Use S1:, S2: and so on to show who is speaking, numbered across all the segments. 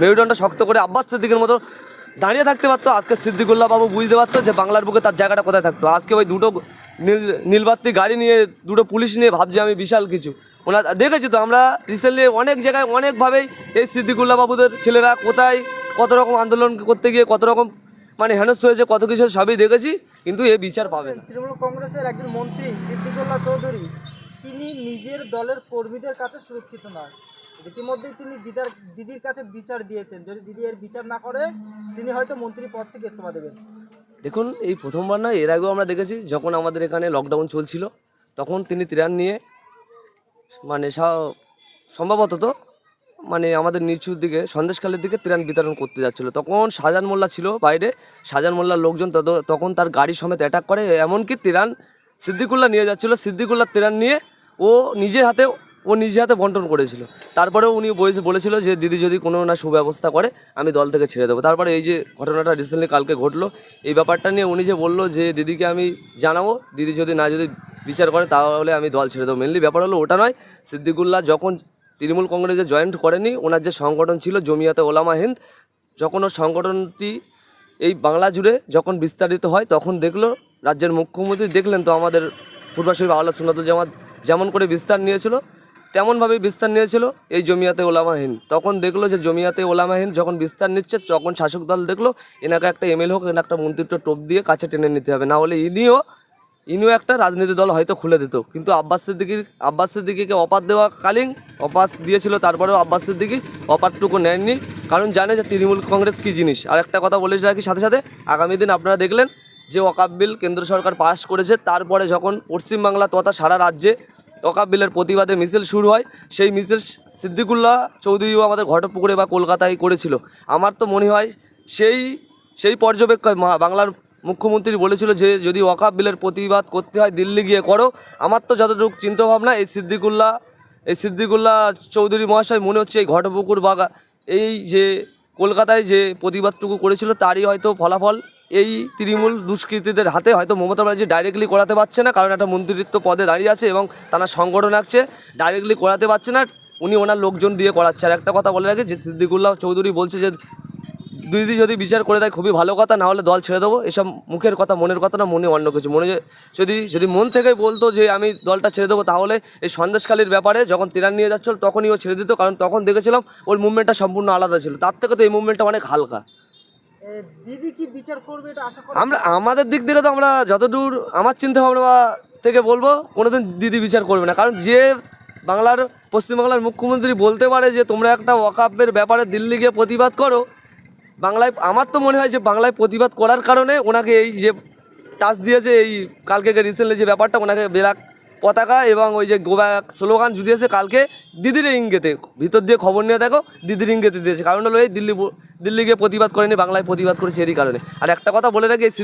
S1: মেরুদণ্ডটা শক্ত করে আব্বাস সিদ্দিকের মতো দাঁড়িয়ে থাকতে পারতো। আজকে সিদ্দিকুল্লাহ বাবু বুঝতে পারতো যে বাংলার বুকে তার জায়গাটা কোথায় থাকতো। আজকে ওই দুটো নীল নীলবাত্তি গাড়ি নিয়ে, দুটো পুলিশ নিয়ে ভাবছি আমি বিশাল কিছু। ওনার, দেখেছি তো আমরা রিসেন্টলি অনেক জায়গায় অনেকভাবেই এই সিদ্দিকুল্লাহ বাবুদের ছেলেরা কোথায় কত রকম আন্দোলন করতে গিয়ে কত রকম মানে হেনস্থ হয়েছে, কত কিছু সবই দেখেছি, কিন্তু এ বিচার পাবে না।
S2: তৃণমূল কংগ্রেসের একজন মন্ত্রী সিদ্দিকুল্লাহ চৌধুরী, তিনি নিজের দলের কর্মীদের কাছে সুরক্ষিত নয়। ইতিমধ্যেই তিনি দিদার, দিদির কাছে বিচার দিয়েছেন। যদি দিদি এর বিচার না করে, তিনি হয়তো মন্ত্রী পদ থেকে ইস্তফা দেবেন।
S1: দেখুন, এই প্রথমবার নয়, এর আগেও আমরা দেখেছি, যখন আমাদের এখানে লকডাউন চলছিল, তখন তিনি ত্রাণ নিয়ে মানে সম্ভবত তো মানে আমাদের নিচুর দিকে সন্দেশকালের দিকে ত্রাণ বিতরণ করতে যাচ্ছিল। তখন শাহজাহান মোল্লা ছিল বাইরে, শাহজাহান মোল্লার লোকজন তখন তার গাড়ি সমেত অ্যাটাক করে, এমনকি ত্রাণ সিদ্দিকুল্লাহ নিয়ে যাচ্ছিল। সিদ্দিকুল্লাহ ত্রাণ নিয়ে, ও নিজের হাতে ও নিজে হাতে বন্টন করেছিল। তারপরেও উনি বলেছে- বলেছিল যে, দিদি যদি কোনো না সুব্যবস্থা করে, আমি দল থেকে ছেড়ে দেবো। তারপরে এই যে ঘটনাটা রিসেন্টলি কালকে ঘটলো, এই ব্যাপারটা নিয়ে উনি যে বলল যে, দিদিকে আমি জানাব, দিদি যদি না যদি বিচার করে, তাহলে আমি দল ছেড়ে দেবো। মেনলি ব্যাপার হলো ওটা নয়, সিদ্দিকুল্লাহ যখন তৃণমূল কংগ্রেসে জয়েন্ট করেনি ওনার যে সংগঠন ছিল জমিয়াতে ওলামা হিন্দ, যখন ও সংগঠনটি এই বাংলা জুড়ে যখন বিস্তারিত হয়, তখন দেখল, রাজ্যের মুখ্যমন্ত্রী দেখলেন তো আমাদের ফুটবল শরীফ আল্লাহ সুন্নাতুল জামাত যেমন করে বিস্তার নিয়েছিল তেমনভাবেই বিস্তার নিয়েছিল, এই জমিয়াতে ওলামাহীন। তখন দেখল যে জমিয়াতে ওলামাহীন যখন বিস্তার নিচ্ছে, তখন শাসক দল দেখল এনাকে একটা এমএল হোক, এনাকে একটা মন্ত্রিত্ব টোপ দিয়ে কাছে টেনে নিতে হবে। না হলে ইনিও ইনিও একটা রাজনীতি দল হয়তো খুলে দিত। কিন্তু আব্বাস সিদ্দিকির আব্বাস সিদ্দিকিকে অপার দেওয়া কালীন অপাস দিয়েছিল, তারপরেও আব্বাস সিদ্দিকি অপাতটুকু নেননি। কারণ জানে যে তৃণমূল কংগ্রেস কী জিনিস। আর একটা কথা বলে রাখি, সাথে সাথে আগামী দিন আপনারা দেখলেন যে ওকাব বিল কেন্দ্র সরকার পাশ করেছে। তারপরে যখন পশ্চিমবাংলা তথা সারা রাজ্যে ওকাব বিলের প্রতিবাদে মিছিল শুরু হয়। সেই মিছিল সিদ্দিকুল্লাহ চৌধুরীও আমাদের ঘটপুকুরে বা কলকাতায় করেছিল। আমার তো মনে হয় সেই সেই পর্যবেক্ষণ বাংলার মুখ্যমন্ত্রী বলেছিল যে, যদি ওয়াকাব বিলের প্রতিবাদ করতে হয়, দিল্লি গিয়ে করো। আমার তো যতটুকু চিন্তাভাবনা, এই সিদ্দিকুল্লাহ এই সিদ্দিকুল্লাহ চৌধুরী মহাশয়, মনে হচ্ছে এই ঘটপুকুর বাগা এই যে কলকাতায় যে প্রতিবাদটুকু করেছিল, তারই হয়তো ফলাফল এই তৃণমূল দুষ্কৃতীদের হাতে হয়তো মমতা ব্যানার্জি ডাইরেক্টলি করাতে পারছে না, কারণ একটা মন্ত্রিত্ব পদে দাঁড়িয়ে আছে এবং তারা সংগঠন আছে ডাইরেক্টলি করাতে পারছে না, উনি ওনার লোকজন দিয়ে করাচ্ছে। আর একটা কথা বলে রাখি, যে সিদ্দিকুল্লাহ চৌধুরী বলছে যে দিদি যদি বিচার করে দেয়, খুবই ভালো কথা না হলে দল ছেড়ে দেবো। এসব মুখের কথা, মনের কথা না, মনে অন্য কিছু। মনে যদি যদি মন থেকে বলতো যে, আমি দলটা ছেড়ে দেবো, তাহলে এই সন্দেশখালির ব্যাপারে যখন তিরান নিয়ে যাচ্ছিল, তখনই ও ছেড়ে দিত, কারণ তখন দেখেছিলাম, ওর মুভমেন্টটা সম্পূর্ণ আলাদা ছিল। তার থেকে তো এই মুভমেন্টটা অনেক হালকা।
S2: দিদি কি বিচার করবে এটা আশা করি
S1: আমরা আমাদের দিক থেকে তো আমরা যতদূর আমার চিন্তা ভাবনা থেকে বলব কোনোদিন দিদি বিচার করবে না। কারণ যে বাংলার পশ্চিমবাংলার মুখ্যমন্ত্রী বলতে পারে যে তোমরা একটা ওয়াকাপের ব্যাপারে দিল্লি গিয়ে প্রতিবাদ করো বাংলায় আমার তো মনে হয় যে বাংলায় প্রতিবাদ করার কারণে ওনাকে এই যে টাচ দিয়েছে এই কালকে রিসেন্টলি যে ব্যাপারটা ওনাকে বেলাক পতাকা এবং ওই যে গোব্যাক স্লোগান জুদিয়েছে কালকে, দিদির ইঙ্গেতে। ভিতর দিয়ে খবর নিয়ে দেখো, দিদির ইঙ্গেতে দিয়েছে কারণ হলো এই দিল্লি দিল্লি গিয়ে প্রতিবাদ করেনি, বাংলায় প্রতিবাদ করেছে এরই কারণে। আর একটা কথা বলে রাখি, এই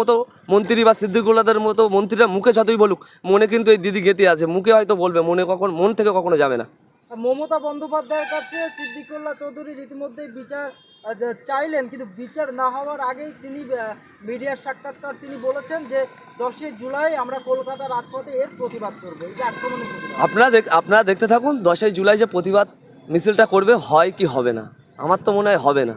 S1: মতো মন্ত্রী বা সিদ্দিকুল্লাদের মতো মন্ত্রীরা মুখে যতই বলুক, মনে কিন্তু এই দিদি গেতে আছে। মুখে হয়তো বলবে, মনে কখন, মন থেকে কখনো যাবে না।
S2: মমতা বন্দ্যোপাধ্যায়ের কাছে সিদ্দিকুল্লাহ চৌধুরী রীতিমধ্যেই বিচার চাইলেন, কিন্তু বিচার না হওয়ার আগেই তিনি মিডিয়ার সাক্ষাৎকার তিনি বলেছেন যে দশই জুলাই আমরা কলকাতা রাজপথে এর প্রতিবাদ করব। এই যে আক্রমণের
S1: আপনারা দেখ, আপনারা দেখতে থাকুন, দশই জুলাই যে প্রতিবাদ মিছিলটা করবে, হয় কি হবে না? আমার তো মনে হয় হবে না।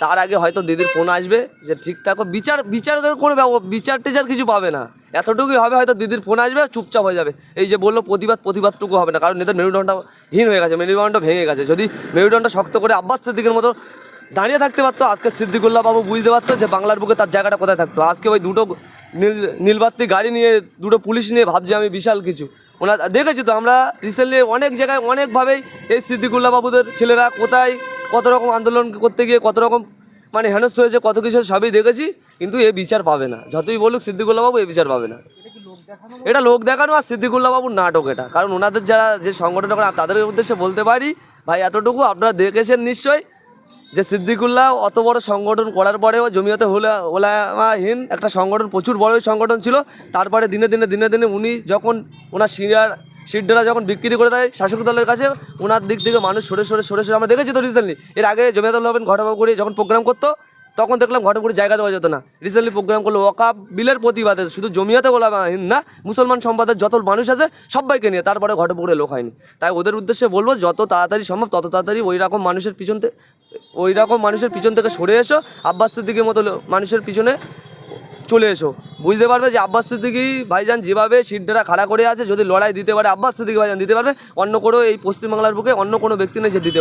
S1: তার আগে হয়তো দিদির ফোন আসবে যে ঠিকঠাক ও বিচার বিচার করবে বিচার টিচার কিছু পাবে না। এতটুকুই হবে, হয়তো দিদির ফোন আসবে চুপচাপ হয়ে যাবে। এই যে বলল, প্রতিবাদ, প্রতিবাদটুকু হবে না, কারণ এদের মেরুদণ্ডটা হীন হয়ে গেছে মেরুদণ্ডটা ভেঙে গেছে। যদি মেরুদণ্ডটা শক্ত করে আব্বাস সিদ্দিকের মতো দাঁড়িয়ে থাকতে পারতো, আজকে সিদ্দিকুল্লাহ বাবু বুঝতে পারতো যে বাংলার বুকে তার জায়গাটা কোথায় থাকতো। আজকে ওই দুটো নীল নীলবাত্তি গাড়ি নিয়ে, দুটো পুলিশ নিয়ে ভাবছি আমি বিশাল কিছু। ওনার, দেখেছি তো আমরা রিসেন্টলি অনেক জায়গায় অনেকভাবেই এই সিদ্দিকুল্লাহ বাবুদের ছেলেরা কোথায়, কত রকম আন্দোলন করতে গিয়ে কত রকম মানে হেনস্থ হয়েছে, কত কিছু সবই দেখেছি, কিন্তু এ বিচার পাবে না। যতই বলুক সিদ্দিকুল্লাহ বাবু এ বিচার পাবে না।
S2: এটা লোক দেখানো
S1: আর সিদ্দিকুল্লাহ বাবুর নাটক এটা। কারণ ওনাদের যারা যে সংগঠন তাদের উদ্দেশ্যে বলতে পারি, ভাই, এতটুকু আপনারা দেখেছেন নিশ্চয়ই। যে সিদ্দিকুল্লাহ অত বড় সংগঠন করার পরেও জমিয়তে হোলা ওলামাহীন একটা সংগঠন, প্রচুর বড় সংগঠন ছিল। তারপরে দিনে দিনে দিনে দিনে উনি যখন ওনার সিনিয়র সিডডারা যখন বিক্রি করে দেয় শাসক দলের কাছে ওনার দিক থেকে মানুষ সরে সরে সরে সরে আমরা দেখেছি তো রিসেন্টলি এর আগে জমিয়তুল হবেন ঘটনা করে যখন প্রোগ্রাম করতো তখন দেখলাম ঘটপুরে জায়গা দেওয়া যেত না। রিসেন্টলি প্রোগ্রাম করল ওয়াকাপ বিলের প্রতিবাদে। শুধু জমিয়াতে বলা না, মুসলমান সম্প্রদায়ের যত মানুষ আছে সবাইকে নিয়ে, তারপরে ঘটপুরে লোক হয়নি। তাই ওদের উদ্দেশ্যে বলব, যত তাড়াতাড়ি সম্ভব, তত তাড়াতাড়ি ওই রকম মানুষের পিছন থেকে ওই রকম মানুষের পিছন থেকে সরে এসো, আব্বাস সিদ্দিকের মতো মানুষের পিছনে চলে এসো। বুঝতে পারবে যে আব্বাস সিদ্দিকি ভাইজান যেভাবে সিটটা খাড়া করে আছে, যদি লড়াই দিতে পারে, আব্বাস সিদ্দিকি ভাইজান দিতে পারবে। অন্য কোনো এই পশ্চিমবাংলার বুকে অন্য কোনো ব্যক্তি নেই যে দিতে পারবে।